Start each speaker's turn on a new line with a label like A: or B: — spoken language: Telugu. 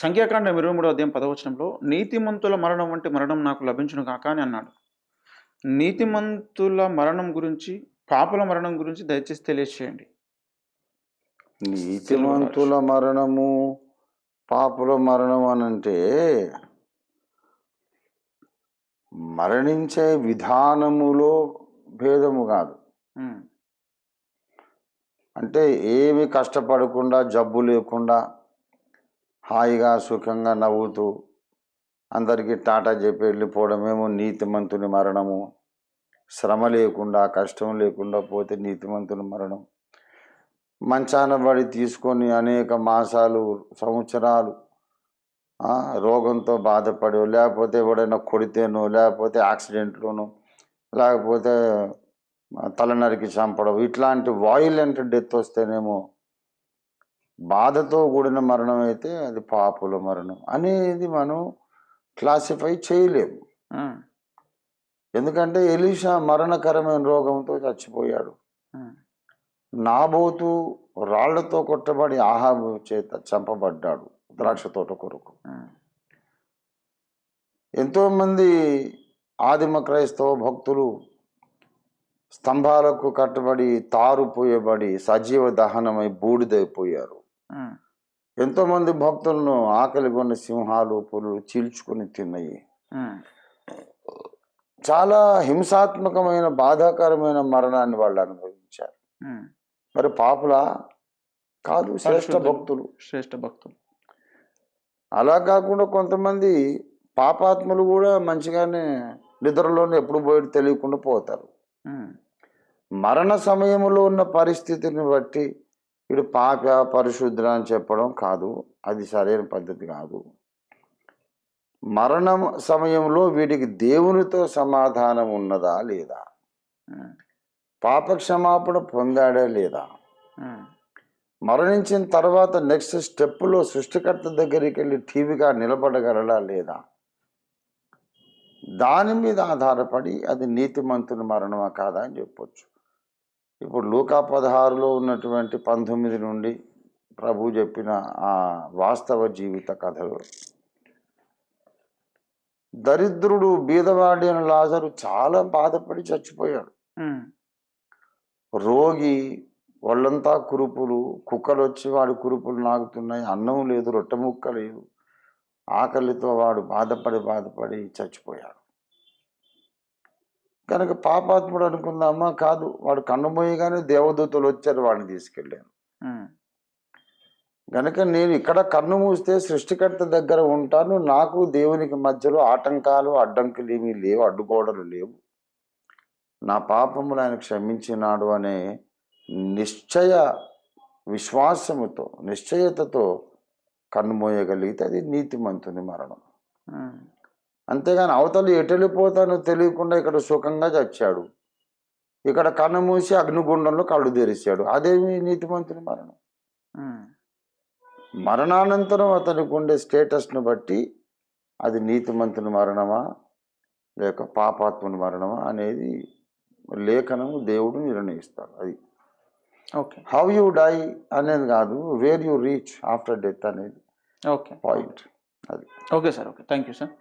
A: సంఖ్యాకాండం ఇరవై మూడో అధ్యాయం పదవచనంలో నీతిమంతుల మరణం వంటి మరణం నాకు లభించును కాక అని అన్నాడు. నీతిమంతుల మరణం గురించి పాపుల మరణం గురించి దయచేసి తెలియచేయండి.
B: నీతిమంతుల మరణము పాపుల మరణం అని అంటే మరణించే విధానములో భేదము కాదు. అంటే ఏమి కష్టపడకుండా జబ్బు లేకుండా హాయిగా సుఖంగా నవ్వుతూ అందరికీ టాటా చెప్పి వెళ్ళిపోవడమేమో నీతిమంతుని మరణము. శ్రమ లేకుండా కష్టం లేకుండా పోతే నీతిమంతుని మరణం. మంచాన పడి తీసుకొని అనేక మాసాలు సంవత్సరాలు రోగంతో బాధపడి లేకపోతే ఎవడైనా కొడితేనో లేకపోతే యాక్సిడెంట్లోనో లేకపోతే తలనరికి చంపడం ఇట్లాంటి వాయిలెంట్ డెత్ వస్తేనేమో బాధతో కూడిన మరణం అయితే అది పాపుల మరణం అనేది మనం క్లాసిఫై చేయలేము. ఎందుకంటే ఎలీషా మరణకరమైన రోగంతో చచ్చిపోయాడు. నాబోతు రాళ్ళతో కొట్టబడి ఆహాబు చేత చంపబడ్డాడు ద్రాక్ష తోట కొరకు. ఎంతోమంది ఆదిమ క్రైస్తవ భక్తులు స్తంభాలకు కట్టబడి తారు పోయబడి సజీవ దహనమై బూడిదైపోయారు. ఎంతోమంది భక్తులను ఆకలి కొన్న సింహాలు పులులు చీల్చుకొని తిన్నాయి. చాలా హింసాత్మకమైన బాధాకరమైన మరణాన్ని వాళ్ళు అనుభవించారు. మరి పాపుల? కాదు శ్రేష్ఠ. భక్తులు.
A: శ్రేష్ఠ భక్తులు.
B: అలా కాకుండా కొంతమంది పాపాత్ములు కూడా మంచిగానే నిద్రలోనే ఎప్పుడు పోయి తెలియకుండా పోతారు. మరణ సమయంలో ఉన్న పరిస్థితిని బట్టి వీడు పాప పరిశుద్ధ అని చెప్పడం కాదు అది సరైన పద్ధతి కాదు. మరణం సమయంలో వీడికి దేవునితో సమాధానం ఉన్నదా లేదా? పాప క్షమాపణ పొందాడా లేదా? మరణించిన తర్వాత నెక్స్ట్ స్టెప్లో సృష్టికర్త దగ్గరికి వెళ్ళి టీవీగా నిలబడగలడా లేదా? దాని మీద ఆధారపడి అది నీతిమంతుని మరణమా కాదా అని చెప్పొచ్చు. ఇప్పుడు లూకా పదహారులో ఉన్నటువంటి పంతొమ్మిది నుండి ప్రభు చెప్పిన ఆ వాస్తవ జీవిత కథలు. దరిద్రుడు బీదవాడి అని లాజరు చాలా బాధపడి చచ్చిపోయాడు. రోగి వాళ్ళంతా కురుపులు కుక్కలు వచ్చి వాడి కురుపులు నాకుతున్నాయి అన్నం లేదు రొట్టె ముక్క లేదు. ఆకలితో వాడు బాధపడి బాధపడి చచ్చిపోయాడు. కనుక పాపాత్ముడు అనుకుందామా కాదు వాడు కన్నుమోయగానే దేవదూతలు వచ్చారు వాడిని తీసుకెళ్ళాను. కనుక నేను ఇక్కడ కన్ను మూస్తే సృష్టికర్త దగ్గర ఉంటాను నాకు దేవునికి మధ్యలో ఆటంకాలు అడ్డంకులు ఏమీ లేవు అడ్డుగోడలు లేవు. నా పాపములు ఆయన క్షమించినాడు అనే నిశ్చయ విశ్వాసముతో నిశ్చయతతో కన్నుమోయగలిగితే అది నీతిమంతుని మరణం. అంతేగాని అవతల ఎటు వెళ్ళిపోతానో తెలియకుండా ఇక్కడ సుఖంగా చచ్చాడు. ఇక్కడ కన్ను మూసి అగ్నిగుండంలో కళ్ళు తెరిచాడు. అదేమి నీతిమంతుని మరణం? మరణానంతరం అతనికి ఉండే స్టేటస్ను బట్టి అది నీతిమంతుని మరణమా లేక పాపాత్ముని మరణమా అనేది లేఖనము దేవుడు నిర్ణయిస్తాడు. అది
A: ఓకే.
B: హౌ యూ డై అనేది కాదు where you reach after death అనేది
A: ఓకే.
B: పాయింట్ అది.
A: Okay sir okay. Thank you sir.